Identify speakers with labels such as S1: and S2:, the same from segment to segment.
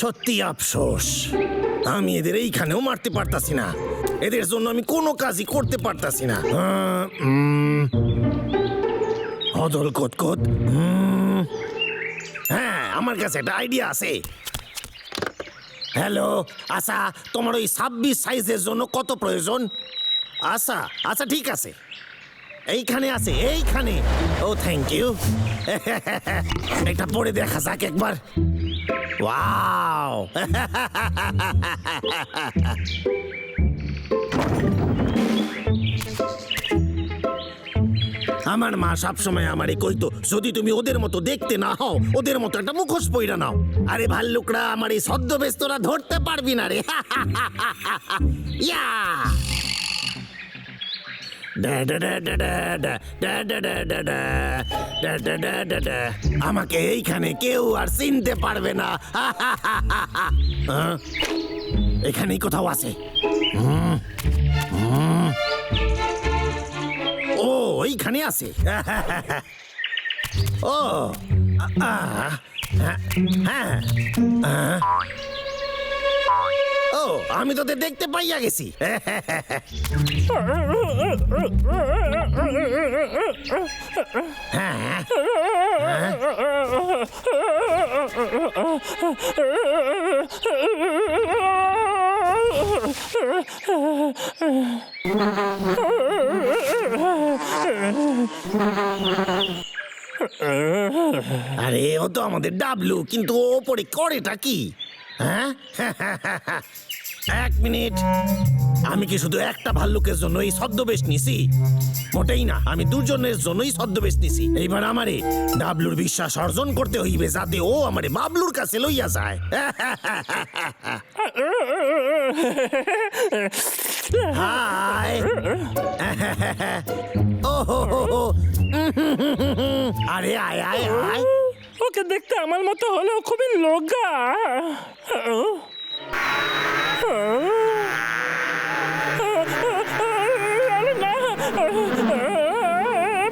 S1: সত্যি আফসোস। আমি এদের এইখানেও মারতে পারতাছি না। এদের জন্য আমি কোনো কাজই করতে পারতাছি না। কতকত উম, হ্যাঁ আমার কাছে একটা আইডিয়া আছে। হ্যালো আচ্ছা তোমার ওই ছাব্বিশ সাইজের জন্য কত প্রয়োজন? আচ্ছা আচ্ছা ঠিক আছে। এইখানে আছে, এইখানে। ও থ্যাংক ইউ এটা পরে দেখা যাক একবার। আমার মা সবসময় আমারে কইতো, যদি তুমি ওদের মতো দেখতে না হও, ওদের মতো একটা মুখোশ পইরা নাও। আরে ভাল্লুকরা, আমার এই ছদ্মবেশ তোরা ধরতে পারবি না রে। ইয়া আমাকে এইখানে কেউ আর চিনতে পারবে না? এখানেই কোথাও আছে। ও এইখানে আছে ও হ্যাঁ, হ্যাঁ, আমি তোদের দেখতে পাইয়া গেছি। হ্যাঁ আরে, ও তো আমাদের ডাবলু কিন্তু ওপরে করেটা কি? হ্যাঁ? এক মিনিট। আমি কি শুধু একটা ভাল্লুকের জন্য এই ছদ্মবেশ নিছি? মোটেই না, আমি দুজনের জন্যই ছদ্মবেশ নিছি। এইবার আমারে ডাবলুর বিশ্বাস অর্জন করতে হইবে যাতে ও আমারে বাবলুর কাছে লইয়া যায়। হাই। ও হো হো হো। আরে, আয় আয় আয়।
S2: ওকে দেখতে আমার মতো হলেও খুবই লোগা।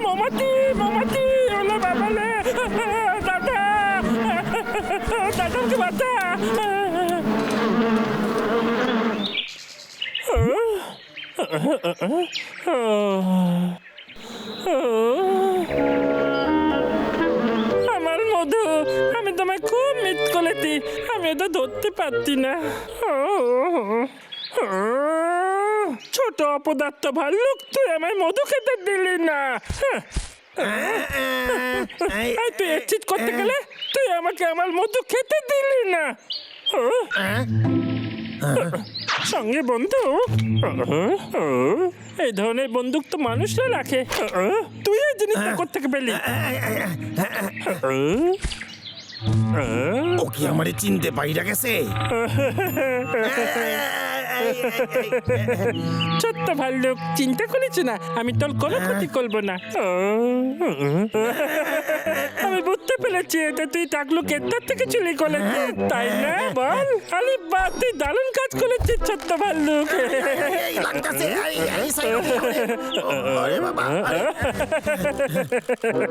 S2: Mamati, mamati, olha babalé. Dada, dada que matar. এটা ধরতে পারছি না। ছোট অপদার্থ ভাল্লুক তুই আমায় মধু খেতে দিলি না। তুই এক্সিট করতে গেলে তুই আমাকে আমার মধু খেতে দিলি না। সঙ্গে বন্ধু এই ধরনের বন্দুক তো মানুষরা রাখে। তুই এই জিনিসটা করতে পেলি?
S1: ও কি আমারে চিনতে পাইরা গেছে?
S2: ছোট্ট ভাল্লুক চিন্তা করেছি না আমি তোর কোনো ক্ষতি করব না। আমি বুঝতে পেরেছি এটা তুই টাকলু কেদার থেকে চুরি করেছিস তাই না? বল আরে বা তুই দারুণ কাজ করেছিস ছোট্ট ভাল্লুক।
S1: এই লাগতাছে, এই, এই সাইডে, আরে বাবা, আরে,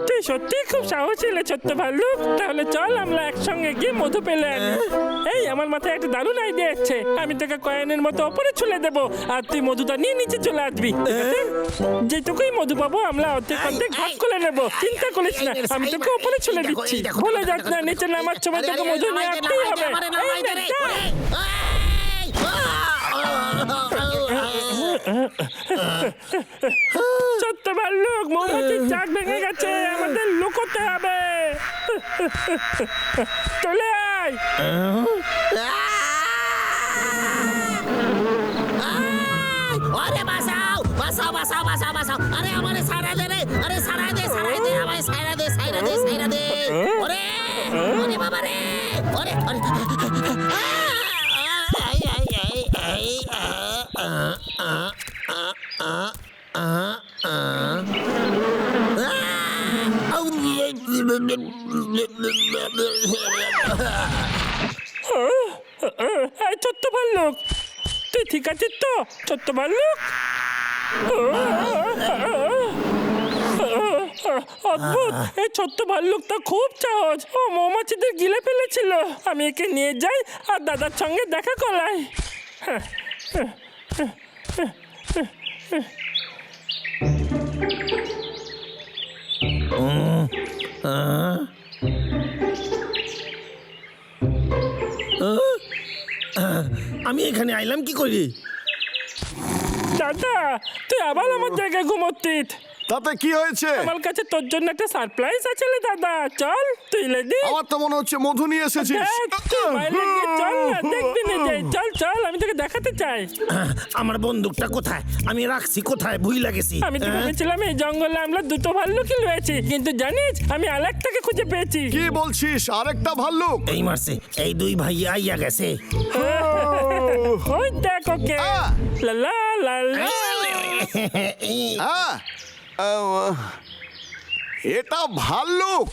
S2: তুই সত্যি খুব সাহসী রে ছোট্ট ভাল্লুক। তাহলে চল আমরা একসঙ্গে গিয়ে মধু পেলে আনি। এই আমার মাথায় একটা দারুণ আইডিয়া আছে। আমি তোকে কয়েনের মতো ওপরে ছুলে দেবো আর তুই মধুটা নিয়ে নিচে চলে আসবি। ঠিক আছে? যেটুকুই মধু পাবো আমরা অর্ধেক অর্ধেক ভাগ করে নেব। চিন্তা করিস না আমি তোকে ওপরে ছুলে দিচ্ছি ভুলে যাস না নিচে নামার সময় তোকে মধু নিয়ে আসতেই হবে? নে, যা। মৌমাছির চাক ভেঙে গেছে আমাদের লুকোতে হবে। চলে আয়।
S3: আরে আরে আমারে সাইরা দে রে আরে সাইরা দে সাইরা দে আমায় সাইরা দে সাইরা দে সাইরা
S2: এই ছোট্ট ভাল্লুক তুই ঠিক আছিস তো ছোট্ট ভাল্লুক অদ্ভুত, এই ছোট্ট ভাল্লুকটা খুব সহজ। ও মৌমাছিদের গিলে ফেলেছিল। আমি একে নিয়ে যাই আর দাদার সঙ্গে দেখা করাই।
S1: আমি এখানে আইলাম কি করি?
S2: দাদা তুই আবার আমার জায়গায় ঘুমোতিস
S4: তাতে কি হয়েছে?
S2: আমার কাছে তোর জন্য একটা সারপ্রাইজ আছে রে দাদা। চল তুই লেডি।
S4: আমার তো মনে হচ্ছে মধু নিয়ে এসেছিস।
S2: না দেখবি না যাই চল চল আমি তোকে দেখাতে চাই।
S1: আমার বন্দুকটা কোথায়? আমি রাখছি কোথায়? ভুই লাগেছি
S2: আমি তো ভেবেছিলাম এই জঙ্গলে আমরা দুটো ভাল্লুকই রয়েছে কিন্তু জানিস আমি আরেকটাকে খুঁজে পেয়েছি।
S4: কি বলছিস? আরেকটা ভাল্লুক?
S1: এই মারছে এই দুই ভাই আইয়া গেছে।
S2: ওই দেখ ওকে! লা লা লা লা।
S4: আহ, এটা ভাল্লুক।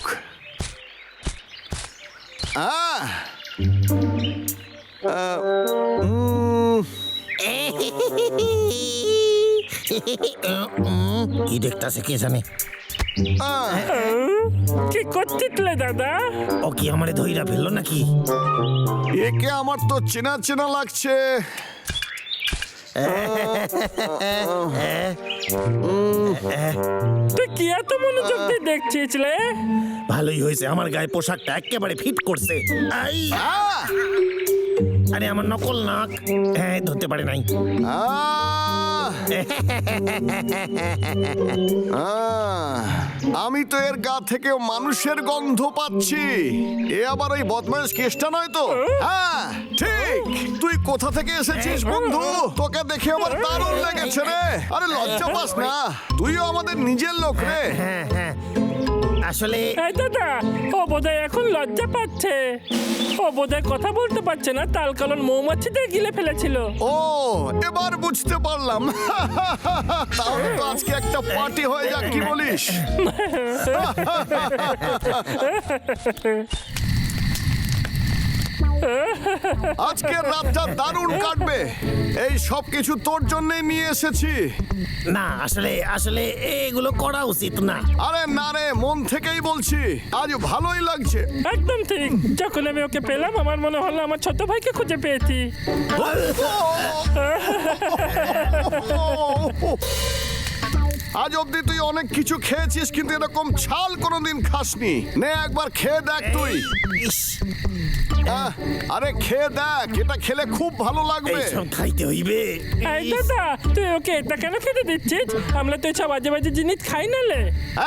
S4: আহ,
S1: কি দেখতাছে কে জানে?
S4: আহ,
S2: কি করছিস লে দাদা?
S1: ও কি আমারে ধইরা ফেলল নাকি?
S4: একে আমার তো চেনা চেনা লাগছে।
S2: তুই কি এত মনোযোগ দিয়ে দেখছিস লে
S1: ভালোই হয়েছে আমার গায়ে পোশাকটা একেবারে ফিট করছে। আই!
S4: আহ,
S1: আরে আমার নকল নাক। হ্যাঁ ধরতে পারে নাই।
S4: আহ, আহ, আমি তো এর গা থেকে মানুষের গন্ধ পাচ্ছি। এ আবার ওই বদমাইশ কেসটা নয় তো? হ্যাঁ ঠিক। তুই কোথা থেকে এসেছিস বন্ধু? তোকে দেখে আমার দারুণ লেগেছে রে। আরে লজ্জা পাস না। তুইও আমাদের নিজের লোক রে।
S1: হ্যাঁ হ্যাঁ। আসলে
S2: এই দাদা ও বোধহয় এখন লজ্জা পাচ্ছে। ও বোধহয় কথা বলতে পারছে না তাল কারণ মৌমাছিতে গিলে ফেলেছিল।
S4: ও এবার বুঝতে পারলাম। তাহলে তো আজকে একটা পার্টি হয়ে যাক কি বলিস? আজকের রাতটা দারুণ কাটবে। এই সব কিছু তোর জন্যই নিয়ে এসেছি।
S1: না আসলে আসলে এগুলো করা উচিত না।
S4: আরে না রে মন থেকেই বলছি আজ ভালোই লাগছে।
S2: একদম ঠিক। যখন আমি ওকে পেলাম আমার মনে হলো আমার ছোট ভাইকে খুঁজে পেয়েছি।
S4: আজ অব্দি তুই অনেক কিছু খেয়েছিস কিন্তু এরকম ছাল কোনোদিন খাসনি। নে একবার খেয়ে দেখ তুই।
S1: ইস।
S4: আহ, আরে খেয়ে দেখ এটা খেলে খুব ভালো লাগবে।
S1: এইসব খাইতে হইবে।
S2: এই দাদা তুই ওকে এটা কেন খেতে দিচ্ছিস? আমরা তো সব বাজে বাজে জিনিস খাই না লে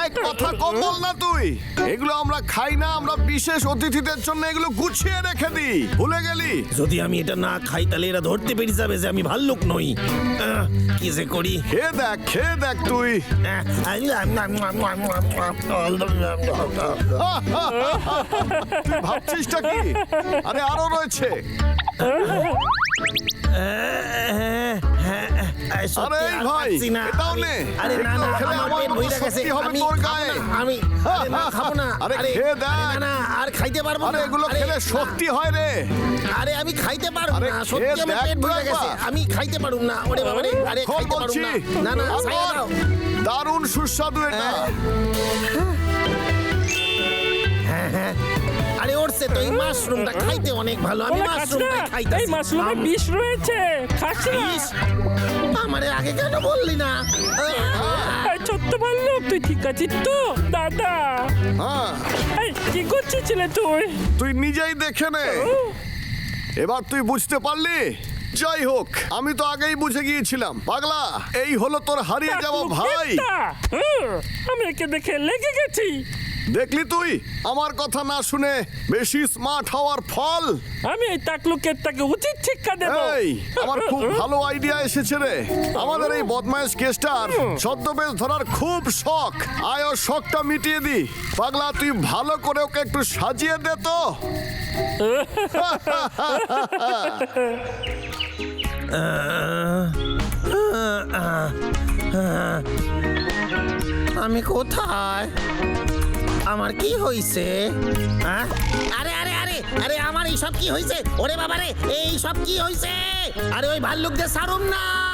S4: এই কথা কম বল না তুই। এগুলো আমরা খাই না আমরা বিশেষ অতিথিদের জন্য এগুলো গুছিয়ে রেখে দিই। ভুলে গেলি?
S1: যদি আমি এটা না খাই তাহলে এরা ধরতে পেরে যাবে যে আমি ভাল্লুক নই। আহ, কি যে করি?
S4: খেয়ে দেখ খেয়ে দেখ তুই। ভাবছিসটা কি? আরে আরও রয়েছে। আরে ভাই, এটাও
S1: আমি-
S4: নে।
S1: আরে না না আমার
S4: আমার
S1: পেট গেছে।
S4: শক্তি
S1: আমি
S4: তোর গায়ে।
S1: আমি না খাব না।
S4: আরে খেয়ে দেখ।
S1: না না আর খাইতে পারব না।
S4: এগুলো খেলে শক্তি হয় রে।
S1: আরে আমি খাইতে পারব না। সত্যি আমার পেট ভরে গেছে। আমি খাইতে পারব না। ওরে বাবা রে আরে খাইতে
S4: বলছি।
S1: না না না দাও।
S4: দারুণ সুস্বাদু এটা।
S1: আরে ওরছে তো এই মাশরুমটা খাইতে অনেক ভালো আমি
S2: ওরা
S1: মাশরুমটা খাইতে
S2: এই মাশরুমে বিষ রয়েছে খাস না।
S1: আমারে আগে কেন বললি না?
S2: ছোট্ট ভাল্লুক তুই ঠিক আছিস তো? দাদা।
S4: হ্যাঁ।
S2: এই কি করছিস ছিলে তুই?
S4: তুই নিজেই দেখে নে। এবার তুই বুঝতে পারলি? যাই হোক আমি তো আগেই বুঝে গিয়েছিলাম। পাগলা এই হলো তোর হারিয়ে যাওয়া ভাই।
S2: আমি একে দেখে লেগে গেছি।
S4: দেখলি তুই? আমার কথা না শুনে বেশি স্মার্ট হওয়ার ফল?
S2: আমি এই টাকলুকেরটাকে উচিত শিক্ষা দেব।
S4: এই আমার খুব ভালো আইডিয়া এসেছে রে। আমাদের এই বদমাইশ কেসটার ছদ্মবেশ ধরার খুব শখ। আয় ওর শখটা মিটিয়ে দি। পাগলা তুই ভালো করে ওকে একটু সাজিয়ে দে তো।
S1: আমি কোথায়? আমার কি হইছে? হ্যাঁ? আরে আরে আরে আরে, আমার এইসব কি হইছে? ওরে বাবারে এই সব কি হইছে? আরে ওই ভাল্লুকদের সারুম না!